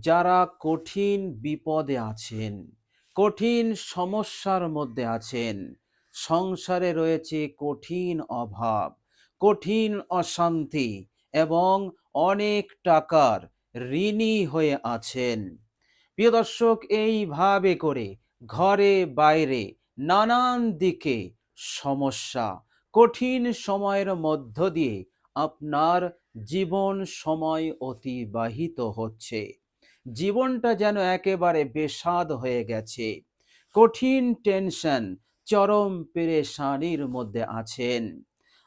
যারা কঠিন বিপদে আছেন, কঠিন সমস্যার মধ্যে আছেন, সংসারে রয়েছে কঠিন অভাব, কঠিন অশান্তি এবং অনেক টাকার ঋণী হয়ে আছেন। প্রিয় দর্শক, এইভাবে করে ঘরে বাইরে নানান দিকে সমস্যা, কঠিন সময়ের মধ্য দিয়ে আপনার জীবন সময় অতিবাহিত হচ্ছে। জীবনটা যেন একেবারে বেস্বাদ হয়ে গেছে। কঠিন টেনশন, চরম পেরেশানির মধ্যে আছেন।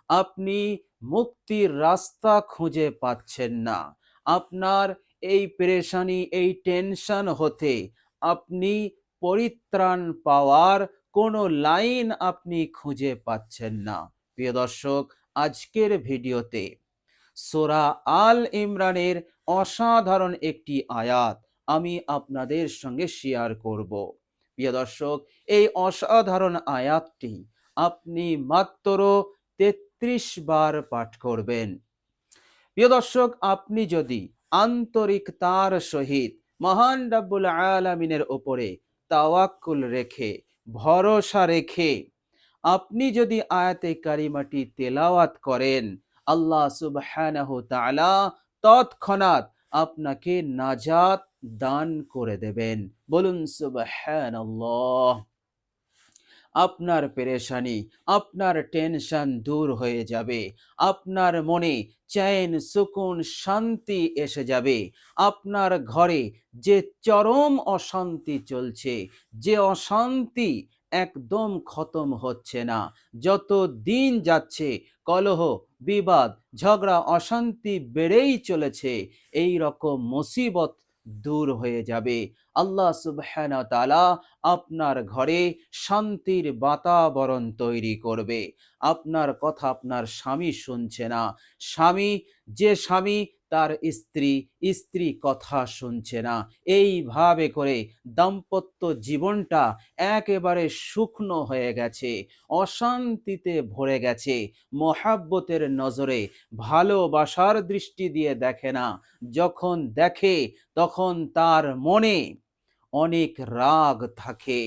আপনি মুক্তির রাস্তা খুঁজে পাচ্ছেন না। আপনার এই পেরেশানি, এই টেনশন হতে আপনি পরিত্রাণ পাওয়ার কোনো লাইন আপনি খুঁজে পাচ্ছেন না। প্রিয় দর্শক, আজকের ভিডিওতে সোরা আল ইমরানের অসাধারণ একটি আয়াত আমি আপনাদের সঙ্গে শেয়ার করব। প্রিয় দর্শক, এই অসাধারণ আয়াতটি আপনি মাত্র তেত্রিশ বার পাঠ করবেন। প্রিয় দর্শক, আপনি যদি আন্তরিকতার সহিত মহান রাব্বুল আলামিনের ওপরে তাওয়াক্কুল রেখে, ভরসা রেখে আপনি যদি আয়াতে কারিমাটি তেলাওয়াত করেন আল্লাহ সুবহানাহু তাআলা তৎক্ষণাৎ আপনাকে নাজাত দান করে দেবেন। বলুন সুবহানাল্লাহ। আপনার পেরেশানি, আপনার টেনশন দূর হয়ে যাবে। আপনার মনে চ্যান, সুকুন, শান্তি এসে যাবে। আপনার ঘরে যে চরম অশান্তি চলছে, যে অশান্তি একদম খতম হচ্ছে না। যত দিন যাচ্ছে, কলহ বিবাদ, ঝগড়া, অশান্তি বেড়েই চলেছে। এই রকম মুসিবত দূর হয়ে যাবে। আল্লাহ সুবহান আপনার ঘরে শান্তির বাতাবরণ তৈরি করবে। আপনার কথা আপনার স্বামী শুনছে না। স্বামী, যে স্বামী তার স্ত্রী স্ত্রী কথা শুনছে না। এইভাবে করে দাম্পত্য জীবনটা একেবারে শুকনো হয়ে গেছে, অশান্তিতে ভরে গেছে, মহাব্বতের নজরে ভালোবাসার দৃষ্টি দিয়ে দেখে না। যখন দেখে, তখন তার মনে অনেক রাগ থাকে,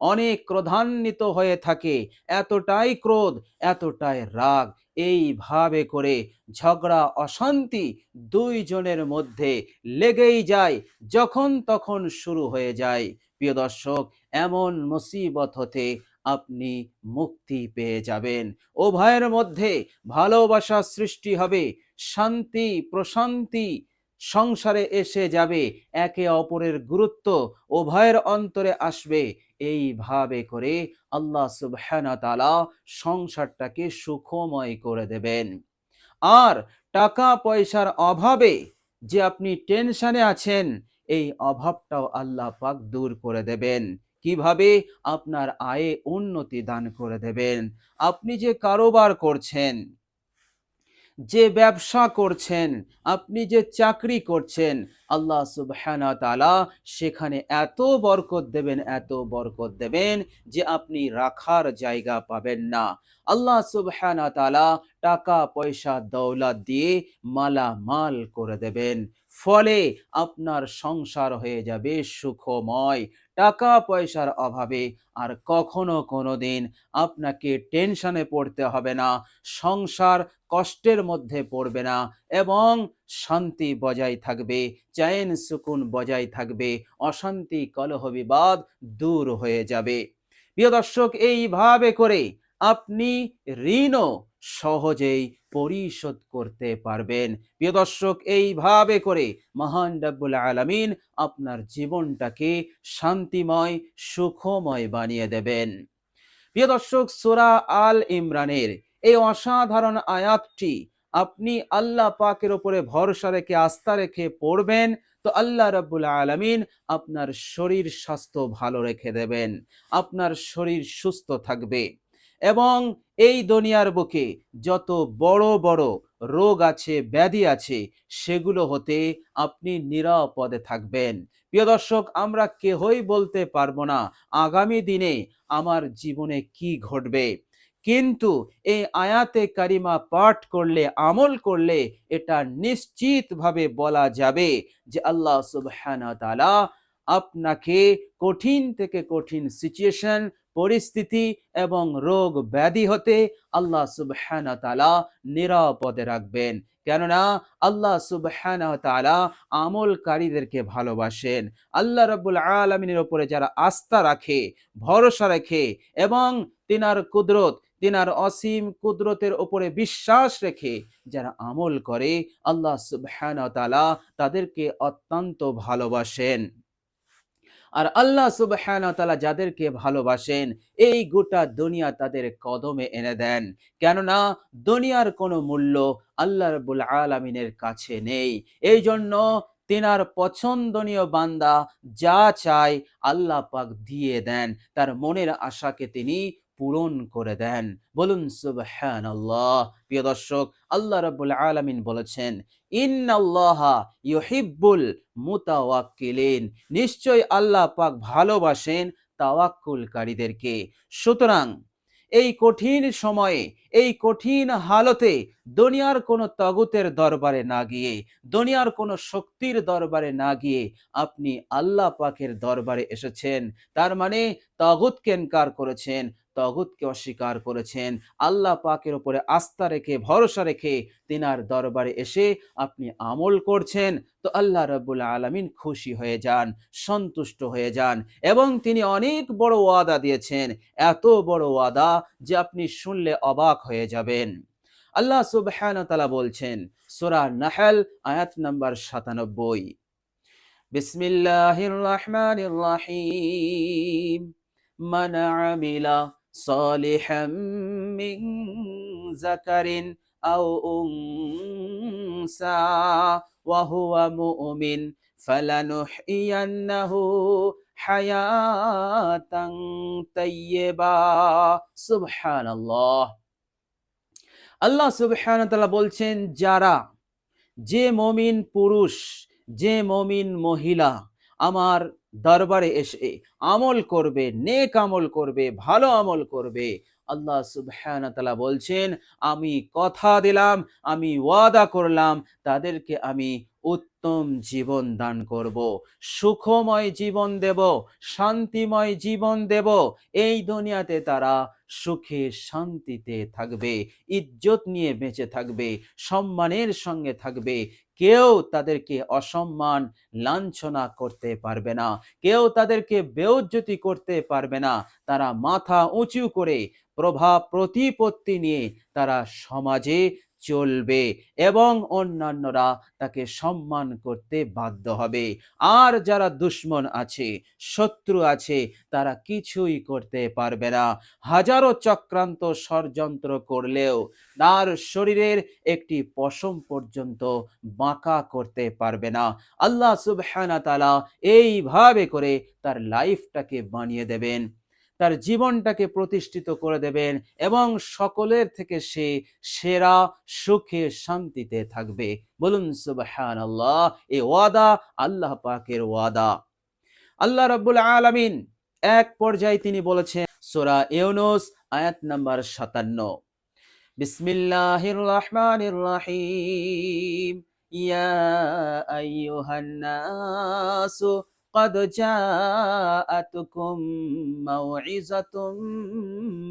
অনেক ক্রোধান্বিত হয়ে থাকে, এতটাই ক্রোধ, এতটাই রাগ এইভাবে করে ঝগড়া, অশান্তি দুইজনের মধ্যে লেগেই যায়, যখন তখন শুরু হয়ে যায়। প্রিয় দর্শক, এমন মুসিবত হতে আপনি মুক্তি পেয়ে যাবেন। উভয়ের মধ্যে ভালোবাসা সৃষ্টি হবে, শান্তি, প্রশান্তি সংসারে এসে যাবে, একে অপরের গুরুত্ব উভয়ের অন্তরে আসবে। এইভাবে করে আল্লাহ সুবহানা তাআলা সংসারটাকে সুখময় করে দেবেন। আর টাকা পয়সার অভাবে যে আপনি টেনশনে আছেন, এই অভাবটাও আল্লাহ পাক দূর করে দেবেন। কীভাবে? আপনার আয়ে উন্নতি দান করে দেবেন। আপনি যে কারোবার করছেন যে ব্যবসা করছেন, আপনি যে চাকরি করছেন, আল্লাহ সুবহানা তালা সেখানে এত বরকত দেবেন, এত বরকত দেবেন যে আপনি রাখার জায়গা পাবেন না। আল্লাহ সুবহানা তালা টাকা পয়সা দৌলত দিয়ে মালামাল করে দেবেন। ফলে আপনার সংসার হয়ে যাবে সুখময়। টাকা পয়সার অভাবে আর কখনো কোনো দিন আপনাকে টেনশনে পড়তে হবে না, সংসার কষ্টের মধ্যে পড়বে না এবং শান্তি বজায় থাকবে, চয়ন সুকুন বজায় থাকবে, অশান্তি, কলহ, বিবাদ দূর হয়ে যাবে। প্রিয় দর্শক, এইভাবে করে আপনি ঋণও সহজেই পরিশোধ করতে পারবেন। প্রিয় দর্শক, এইভাবে করে মহান রব্বুল আলামিন আপনার জীবনটাকে শান্তিময়, সুখময় বানিয়ে দেবেন। প্রিয় দর্শক, সূরা আল ইমরানের এই অসাধারণ আয়াতটি আপনি আল্লাহ পাকের ওপরে ভরসা রেখে, আস্থা রেখে পড়বেন তো আল্লাহ রাব্বুল আলামিন আপনার শরীর স্বাস্থ্য ভালো রেখে দেবেন। আপনার শরীর সুস্থ থাকবে। এবং এই দুনিয়ার বুকে যত বড় বড় রোগ আছে, ব্যাধি আছে, সেগুলো হতে আপনি নিরাপদে থাকবেন। প্রিয় দর্শক, আমরা কেহই বলতে পারব না আগামী দিনে আমার জীবনে কি ঘটবে। কিন্তু এই আয়াতে কারিমা পাঠ করলে, আমল করলে এটা নিশ্চিতভাবে বলা যাবে যে আল্লাহ সুবহানাহু ওয়া তাআলা আপনাকে কঠিন থেকে কঠিন সিচুয়েশন পরিস্থিতি এবং রোগ ব্যাধি হতে আল্লাহ সুবহানাহু ওয়া তাআলা নিরাপদে রাখবেন। কেননা আল্লাহ সুবহানাহু ওয়া তাআলা আমলকারীদেরকে ভালোবাসেন। আল্লাহ রাব্বুল আলামিনের উপরে যারা আস্থা রাখে, ভরসা রাখে এবং তিনার কুদরত, তিনার অসীম কুদরতের ওপরে বিশ্বাস রেখে যারা আমল করে, আল্লাহ সুবহানাহু ওয়া তাআলা তাদেরকে অত্যন্ত ভালোবাসেন। আর আল্লাহ সুবহানাহু ওয়া যাদেরকে ভালোবাসেন, এই গোটা দুনিয়া তাদের কদমে এনে দেন। কেননা দুনিয়ার কোনো মূল্য আল্লাহ রবুল আলমিনের কাছে নেই। এই জন্য তিনার পছন্দনীয় বান্দা যা চায় আল্লাহ পাক দিয়ে দেন। তার মনের আশাকে তিনি পূরণ করে দেন। বলুন, সুবহানাল্লাহ। প্রিয় দর্শক, আল্লাহ রাব্বুল আলমিন বলেছেন, ইন্নাল্লাহা ইউহিব্বুল মুতাওয়াক্কিলিন। নিশ্চয় আল্লাহ পাক ভালোবাসেন তাওয়াক্কুলকারীদেরকে। সুতরাং এই কঠিন সময়ে এই কঠিন হালতে দুনিয়ার কোনো তগুতের দরবারে না গিয়ে, দুনিয়ার কোনো শক্তির দরবারে না গিয়ে আপনি আল্লাহ পাকের দরবারে এসেছেন। তার মানে তগুতকে এনকার করেছেন, তগুতকে অস্বীকার করেছেন। আল্লাহ পাকের উপরে আস্থা রেখে, ভরসা রেখে তিনার দরবারে এসে আপনি আমল করছেন, তো আল্লাহ রব্বুল আলমিন খুশি হয়ে যান, সন্তুষ্ট হয়ে যান এবং তিনি অনেক বড় ওয়াদা দিয়েছেন। এত বড় ওয়াদা যে আপনি শুনলে অবাক হয়ে যাবেন। আল্লাহ সুবহানাহু ওয়া তাআলা বলছেন, সূরা নাহল, আয়াত নাম্বার 97 বিসমিল্লাহির রহমানির রহিম। মান আমিলা সালিহাম মিন যাকারিন আও উনসা ওয়া হুয়া মুমিন হায়াতান তাইয়্যিবা সুবহানাল্লাহ। আল্লাহ সুবহানাহু তাআলা বলছেন, যারা, যে মমিন পুরুষ, যে মমিন মহিলা আমার দরবারে এসে আমল করবে, নেক আমল করবে, ভালো আমল করবে, আল্লাহ তাআলা বলছেন, আমি কথা দিলাম, আমি ওয়াদা করলাম, তাদেরকে আমি উত্তম জীবন দান করব, সুখময় জীবন দেব, শান্তিময় জীবন দেব। এই দুনিয়াতে তারা সুখে শান্তিতে থাকবে, ইজ্জত নিয়ে বেঁচে থাকবে, সম্মানের সঙ্গে থাকবে। কেউ তাদেরকে অসম্মান, লাঞ্ছনা করতে পারবে না। কেউ তাদেরকে বেউজ্জতি করতে পারবে না। তারা মাথা উঁচু করে প্রভাব, প্রতিপত্তি নিয়ে তারা সমাজে চলবে এবং অন্যান্যরা তাকে সম্মান করতে বাধ্য হবে। আর যারা দুশ্মন আছে, শত্রু আছে, তারা কিছুই করতে পারবে না। হাজারো চক্রান্ত ষড়যন্ত্র করলেও তার শরীরের একটি পশম পর্যন্ত বাঁকা করতে পারবে না। আল্লাহ সুবহানা তালা এইভাবে করে তার লাইফটাকে বানিয়ে দেবেন। তার জীবনটাকে প্রতিষ্ঠিত করে দেবেন এবং সকলের থেকে সে সেরা, সুখে শান্তিতে থাকবে। বলুন সুবহান আল্লাহ এ ওয়াদা, আল্লাহ পাকের ওয়াদা। আল্লাহ রাব্বুল আলামিন এক পর্যায়ে তিনি বলেছেন, সূরা ইউনুস, আয়াত নাম্বার সাতান্ন। বিসমিল্লাহির রহমানির রহিম। ইয়া আইয়ুহান নাসু قد جاءتكم موعظة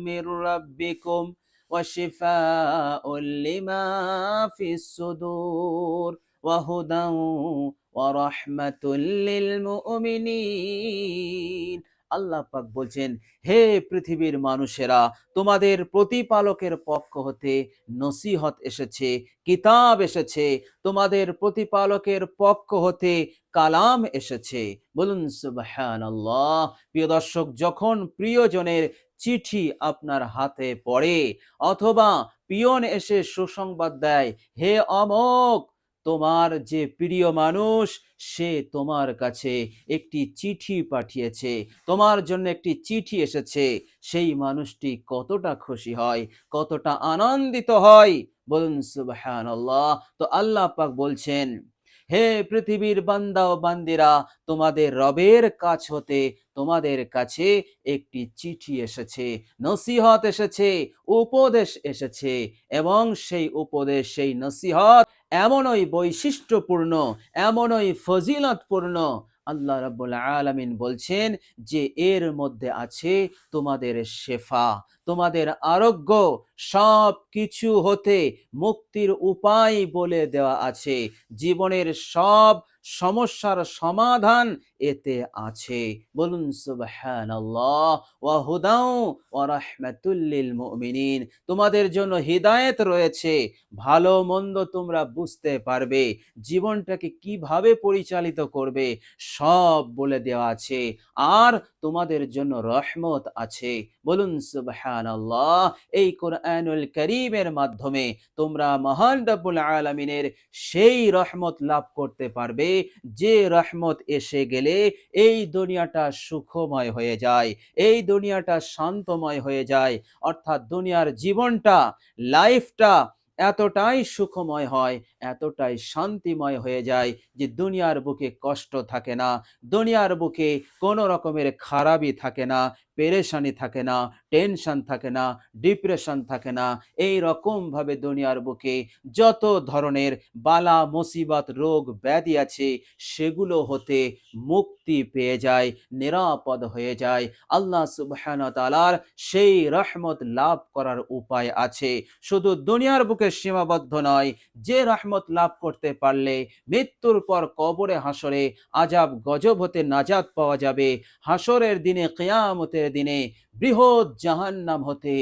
من ربكم وشفاء لما في الصدور وهدى ورحمة للمؤمنين. আল্লাহ পাক বলছেন, হে পৃথিবীর মানুষেরা, তোমাদের প্রতিপালকের পক্ষ হতে নসিহত এসেছে, কিতাব এসেছে, তোমাদের প্রতিপালকের পক্ষ হতে কালাম এসেছে। বলুন, সুবহানাল্লাহ। প্রিয় দর্শক, যখন প্রিয়জনের চিঠি আপনার হাতে পড়ে, অথবা পিয়ন এসে সুসংবাদ দেয়, হে অমক তোমার যে প্রিয় মানুষ, সে তোমার কাছে একটি চিঠি পাঠিয়েছে। তোমার জন্য একটি চিঠি এসেছে। সেই মানুষটি কতটা খুশি হয়, কতটা আনন্দিত হয়, বলুন সুবহানাল্লাহ। তো আল্লাহ পাক বলছেন, হে পৃথিবীর বান্দা ও বান্দিরা, তোমাদের রবের কাছ হতে তোমাদের কাছে একটি চিঠি এসেছে, নসিহত এসেছে, উপদেশ এসেছে এবং সেই উপদেশ, সেই নসিহত এমনই বৈশিষ্ট্যপূর্ণ, এমনই ফজিলতপূর্ণ আল্লাহ রাব্বুল আলামিন বলছেন যে এর মধ্যে আছে তোমাদের শেফা, তোমাদের আরোগ্য সব কিছু হতে মুক্তির উপায় বলে দেওয়া আছে। জীবনের সব সমস্যার সমাধান এতে আছে। বলুন মুমিনিন। তোমাদের জন্য হিদায়েত রয়েছে। ভালো মন্দ তোমরা বুঝতে পারবে। জীবনটাকে কীভাবে পরিচালিত করবে, সব বলে দেওয়া আছে। আর তোমাদের জন্য রহমত আছে। বলুন, সুবহানাল্লাহ, এই কোরআনুল করিমের মাধ্যমে তোমরা মহান রব্বুল আলামিনের সেই রহমত লাভ করতে পারবে। যে রহমত এসে গেলে এই দুনিয়াটা সুখময় হয়ে যায়, এই দুনিয়াটা শান্তময় হয়ে যায়। অর্থাৎ দুনিয়ার জীবনটা, লাইফটা এতটাই সুখময় হয়, এতটাই শান্তিময় হয়ে যায় যে দুনিয়ার বুকে কষ্ট থাকে না, দুনিয়ার বুকে কোনো রকমের খারাপই থাকে না। পেরেশানি থাকে না, টেনশন থাকে না, ডিপ্রেশন থাকে না। এই রকমভাবে দুনিয়ার বুকে যত ধরনের বালা, মুসিবত, রোগ, ব্যাধি আছে, সেগুলো হতে মুক্তি পেয়ে যায়, নিরাপদ হয়ে যায়। আল্লাহ তালার সেই রহমত লাভ করার উপায় আছে। শুধু দুনিয়ার বুকে সীমাবদ্ধ নয়, যে রহমত লাভ করতে পারলে মৃত্যুর পর কবরে হাসরে আজাব গজব হতে নাজাত পাওয়া যাবে। হাসরের দিনে কেয়ামতের দিনে বৃহৎ জাহান্নাম হতে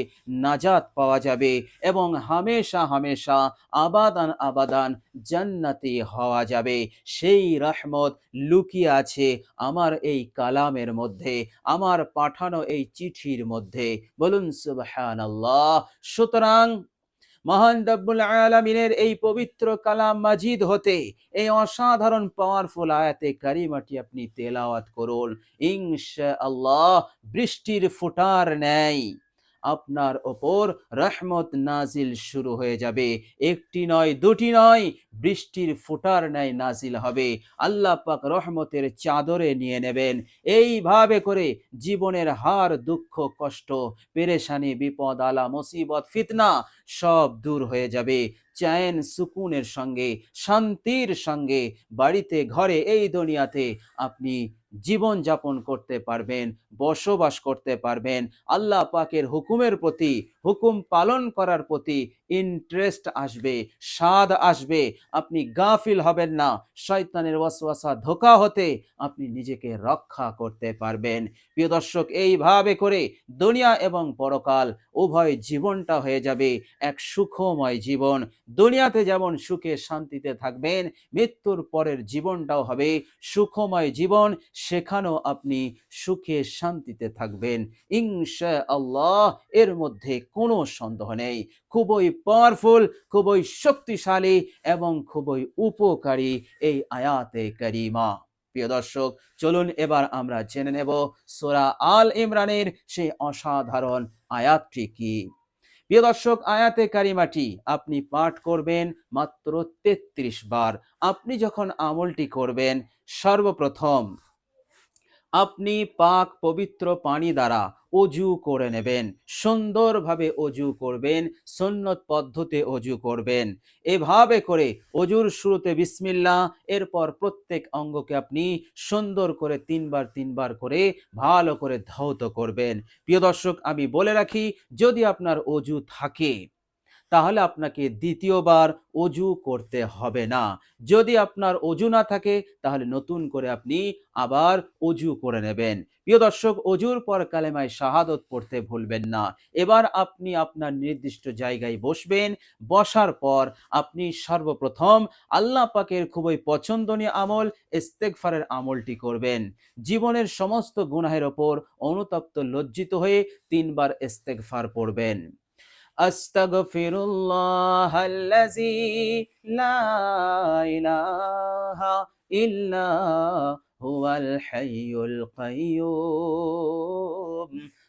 নাজাত পাওয়া যাবে এবং হামেশা হামেশা আবাদান আবাদান জান্নাতি হওয়া যাবে। সেই রহমত লুকিয়ে আছে আমার এই কালামের মধ্যে, আমার পাঠানো এই চিঠির মধ্যে। বলুন সুবাহ সুতরাং মহান দব্বুল আলমিনের এই পবিত্র কালাম মাজিদ হতে, এই অসাধারণ পাওয়ারফুল আয়াতে কারিমাটি আপনি তেলাওয়াত করুন। ইনশাআল্লাহ বৃষ্টির ফুটার ন্যায়। আপনার ওপর রহমত নাজিল শুরু হয়ে যাবে। একটি নয়, দুটি নয়, বৃষ্টির ফোঁটার ন্যায় নাজিল হবে। আল্লাহ পাক রহমতের চাদরে নিয়ে নেবেন। এইভাবে করে জীবনের হার, দুঃখ, কষ্ট, পেরেশানি, বিপদ, আলা, মুসিবত, ফিতনা সব দূর হয়ে যাবে। চ্যান সুকুনের সঙ্গে, শান্তির সঙ্গে বাড়িতে, ঘরে, এই দুনিয়াতে আপনি জীবন যাপন করতে পারবেন, বসবাস করতে পারবেন। আল্লাহ পাকের হুকুমের প্রতি, হুকুম পালন করার প্রতি ইন্টারেস্ট আসবে, স্বাদ আসবে। আপনি গাফিল হবেন না, শয়তানের ওয়াসওয়াসা ধোকা হতে আপনি নিজেকে রক্ষা করতে পারবেন। প্রিয় দর্শক, এইভাবে করে দুনিয়া এবং পরকাল উভয় জীবনটা হয়ে যাবে, এক সুখময় জীবন। দুনিয়াতে যেমন সুখে শান্তিতে থাকবেন, মৃত্যুর পরের জীবনটাও হবে সুখময় জীবন সেখানেও আপনি সুখে শান্তিতে থাকবেন। ইনশা আল্লাহ এর মধ্যে কোনো সন্দেহ নেই। খুবই পাওয়ারফুল খুবই শক্তিশালী এবং খুবই উপকারী এই আয়াতে করিমা। প্রিয় দর্শক, চলুন এবার আমরা জেনে নেব সোরা আল ইমরানের সেই অসাধারণ আয়াতটি কি। প্রিয় দর্শক, আয়াতে কারিমাটি আপনি পাঠ করবেন মাত্র তেত্রিশ বার। আপনি যখন আমলটি করবেন, সর্বপ্রথম আপনি পাক পবিত্র পানি দ্বারা অজু করে নেবেন, সুন্দরভাবে অজু করবেন, সন্নত পদ্ধতি অজু করবেন। এভাবে করে অজুর শুরুতে বিসমিল্লা এরপর প্রত্যেক অঙ্গকে আপনি সুন্দর করে তিনবার তিনবার করে ভালো করে ধৌত করবেন। প্রিয় দর্শক, আমি বলে রাখি, যদি আপনার অজু থাকে তাহলে আপনাকে দ্বিতীয়বার অজু করতে হবে না। যদি আপনার অজু না থাকে, তাহলে নতুন করে আপনি আবার অজু করে নেবেন। প্রিয় দর্শক, অজুর পর কালেমায় শাহাদত পড়তে ভুলবেন না। এবার আপনি আপনার নির্দিষ্ট জায়গায় বসবেন, বসার পর আপনি সর্বপ্রথম আল্লাহ পাকের খুবই পছন্দনীয় আমল, ইস্তেগফারের আমলটি করবেন। জীবনের সমস্ত গুনাহের ওপর অনুতপ্ত লজ্জিত হয়ে তিনবার ইস্তেগফার পড়বেন। أستغفر الله الذي لا إله إلا হুয়াল হাইয়ুল কাইয়ুম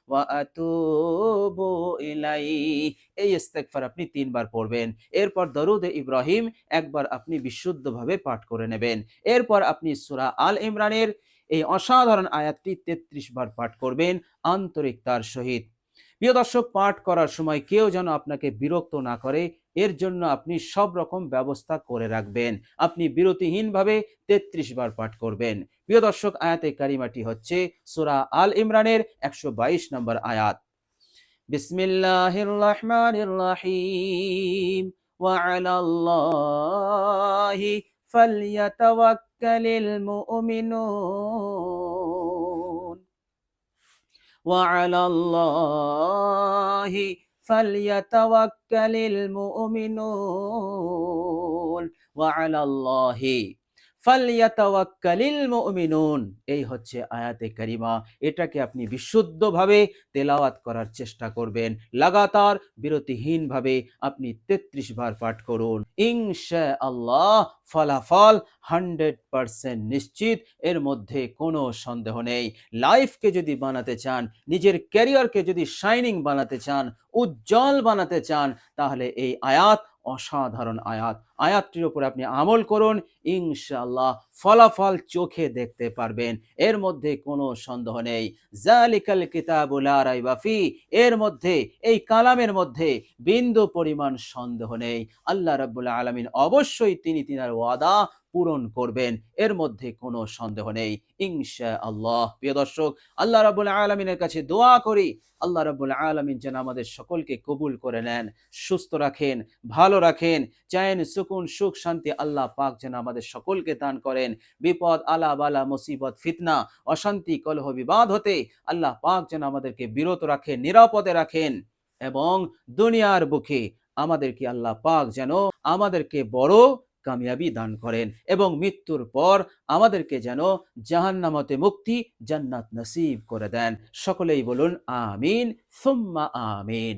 ওয়া আতুবু ইলাইহি এই ইস্তেগফার আপনি তিনবার পড়বেন এরপর দরুদ ইব্রাহিম একবার আপনি বিশুদ্ধভাবে পাঠ করে নেবেন এরপর আপনি সূরা আল ইমরানের এই অসাধারণ আয়াতটি তেত্রিশ বার পাঠ করবেন আন্তরিকতার সহিত প্রিয় দর্শক, পাঠ করার সময় কেউ যেন আপনাকে বিরক্ত না করে, এর জন্য আপনি সব রকম ব্যবস্থা করে রাখবেন। আপনি বিরতিহীনভাবে ৩৩ বার পাঠ করবেন। প্রিয় দর্শক, আয়াতে কারিমাটি হচ্ছে সুরা আল ইমরানের একশো বাইশ নম্বর আয়াত। বিসমিল্লাহ وعلى الله فليتوكل المؤمنون. وعلى الله ফালিয়াতাওয়াক্কালিল মুমিনুন। এই হচ্ছে আয়াতে কারিমা। এটাকে আপনি বিশুদ্ধভাবে তেলাওয়াত করার চেষ্টা করবেন। লাগাতার বিরতিহীনভাবে আপনি তেত্রিশ বার পাঠ করুন। ইনশা আল্লাহ ফলাফল হান্ড্রেড পারসেন্ট নিশ্চিত। এর মধ্যে কোনো সন্দেহ নেই। লাইফকে যদি বানাতে চান, নিজের ক্যারিয়ারকে যদি শাইনিং বানাতে চান, উজ্জ্বল বানাতে চান, তাহলে এই আয়াত অসাধারণ আয়াত। আয়াতটির উপর আপনি আমল করুন, ইনশাআল্লাহ ফলাফল চোখে দেখতে পারবেন, এর মধ্যে কোনো সন্দেহ নেই। জালিকাল কিতাবুল লা রাইবা ফি, এর মধ্যে, এই কালামের মধ্যে বিন্দু পরিমাণ সন্দেহ নেই। আল্লাহ রাব্বুল আলামিন অবশ্যই তিনি তিনার ওয়াদা পূরণ করবেন, এর মধ্যে কোনো সন্দেহ নেই। ইনশা আল্লাহ প্রিয় দর্শক, আল্লাহ রাব্বুল আলামিনের কাছে দোয়া করি, আল্লাহ রাব্বুল আলামিন যেন আমাদের সকলকে কবুল করে নেন, সুস্থ রাখেন, ভালো রাখেন চায়েন সুকুন সুখ, শান্তি আল্লাহ পাক যেন আমাদের সকলকে দান করেন। বিপদ আলা বালা, মুসিবত, ফিতনা, অশান্তি, কলহ, বিবাদ হতে আল্লাহ পাক যেন আমাদেরকে বিরত রাখেন, নিরাপদে রাখেন এবং দুনিয়ার বুকে আমাদেরকে আল্লাহ পাক যেন আমাদেরকে বড় কামিয়াবি দান করেন এবং মৃত্যুর পর আমাদেরকে যেন জাহান্নামতে মুক্তি, জান্নাত নসিব করে দেন। সকলেই বলুন, আমিন, সুম্মা আমিন।